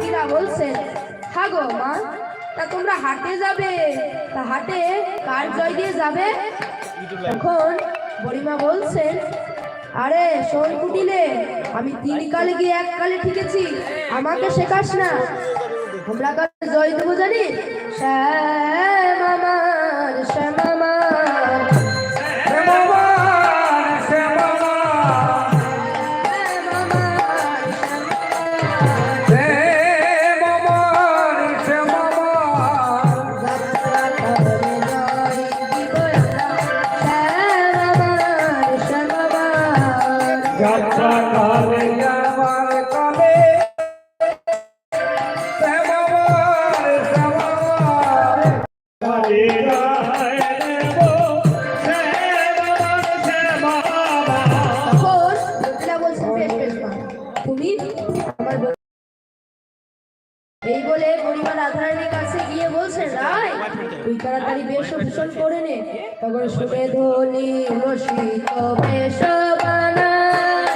কিনা বলছেন হ্যাঁ গো মা, তা তোমরা হাটে যাবে? তা হাটে কার জয় দিয়ে যাবে? এখন বড়িমা বলছেন আরে শোন কুটিলে, আমি তিন কালে গিয়ে এক কালে ঠিকেছি, আমাকে শেখাস না। তোমরা কার জয় দেবো জানি শ্যাম এই বলে পরিবার রাধারানীর কাছে গিয়ে বলছেন রায় বেশ ভূষণ করে নে। তখন শুনে ধনি রসিক বেশ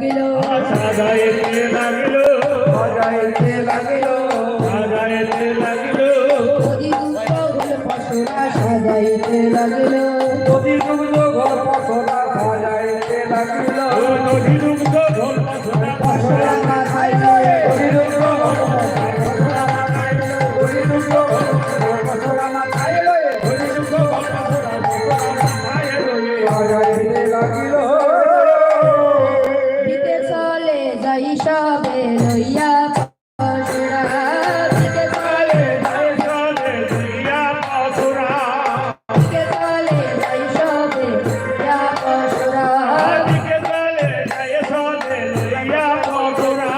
লাগিল। সাজাইতে লাগিল। সাজাইতে লাগিল। সাজাইতে লাগিল। যদি দুগ্ধ গোল পাশরা সাজাইতে লাগিল। যদি বিদুগ্ধ ঘর পাশরা সাজাইতে লাগিল। বিদুগ্ধ ঘর বসরা পশরা সবে লইয়া পশরা দিতে চলে দিতে চলে যাই সবে লইয়া পশরা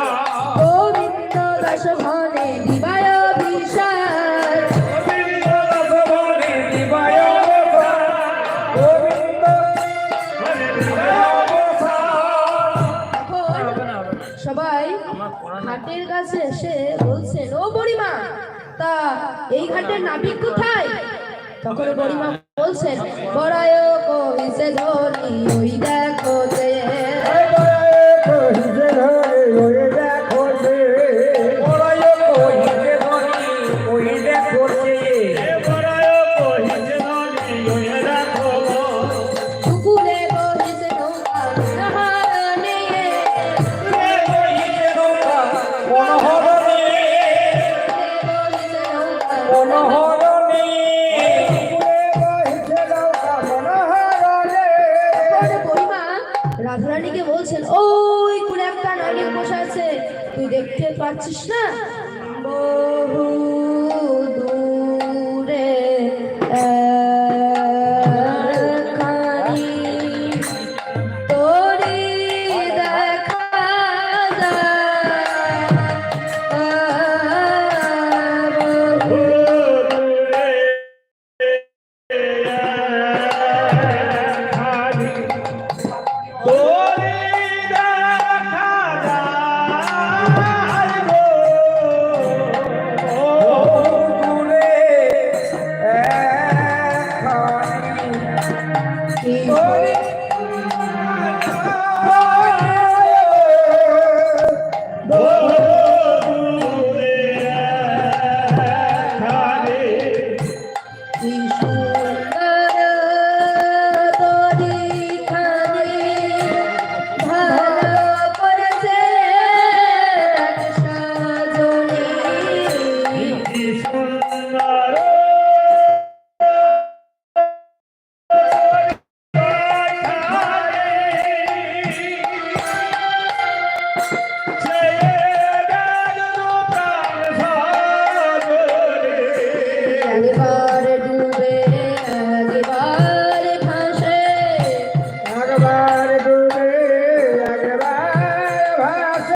গোবিন্দ দাস মনে ঘাটের কাছে এসে বলছেন ও বড়িমা, তা এই ঘাটের নাবিক কোথায়? তখন বড়িমা বলছেন বড়ায় কইছে ধনি ওই দেখো রাধারানীকে বলছেন ওই কুড়ে একটা নাগিন বসে আছে। তুই দেখতে পাচ্ছিস না? বহু